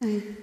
ആരും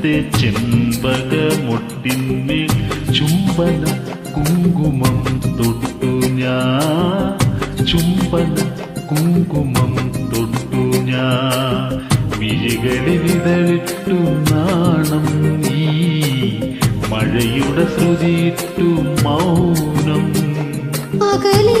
ആരും ചെമ്പക മുട്ടിന്മേൽ ചുംബന കുങ്കുമം തൊട്ടു ഞാൻ. ചുംബന കുങ്കുമം തൊട്ടു ഞാൻ. വിഴികളിൽ ഇതളിട്ടു നാണം നീ. മഴയുടെ ശ്രുതിയിട്ടു മൗനം. അകലേ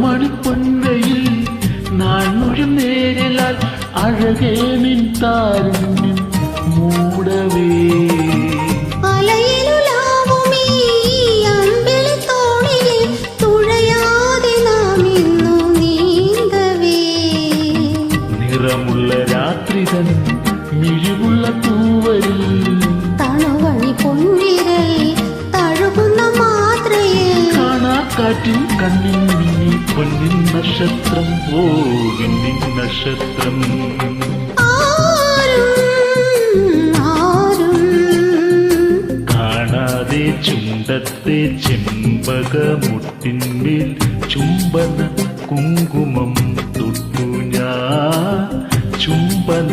നറുമണി പൊന്നയിൽ നാണുഴും നേരലാൽ അഴകേ നിൻ താരുണ്യം മൂടവേ. നിറമുള്ള രാത്രിതൻ മിഴിവുള്ള തൂവലിൽ തണുവണി പൊൻവിരൽ തഴുകുന്ന മാത്രയിൽ കാണാക്കാറ്റിൻ കണ്ണിൻ പൊന്നിൻ നക്ഷത്രം ഓ വിണ്ണിൻ നക്ഷത്രം കാണാതെ ചുണ്ടത്തെ ചെമ്പകമുട്ടിന്മേൽ ചുംബന കുങ്കുമം തൊട്ടു ഞാൻ. ചുംബന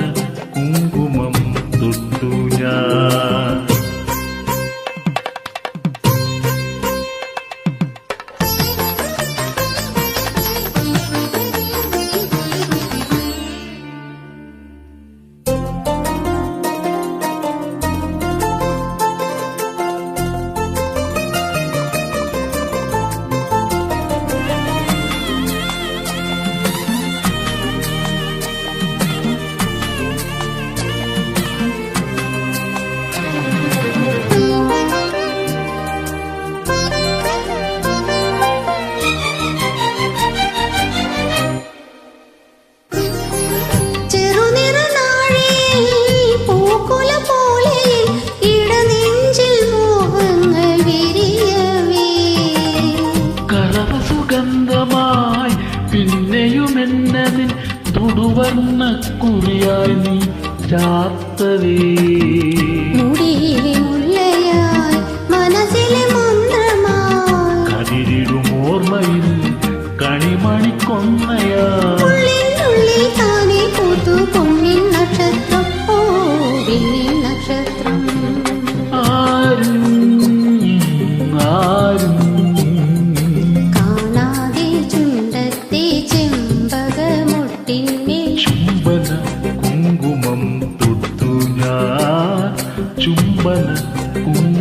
പിന്നെയുമെന്നതിൻ തുടുവർണ കുറിയായി നീ ചാത്തവേ. മുടിയിലെ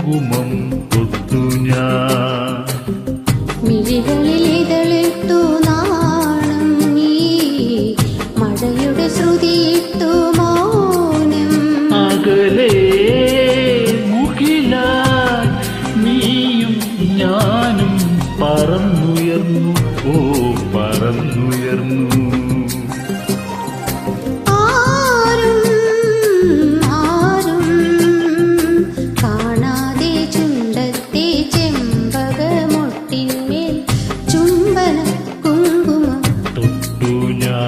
കുങ്കുമം കൊത്തു ഞാൻ. മിഴികളിൽ ഇതളിട്ടു നാണം നീ. മഴയുടെ ശ്രുതിയിട്ടു മൗനം. അകലേ മുകിലാൽ നീയും ഞാനും പറന്നുയർന്നു ഓ പറന്നുയർന്നു. punya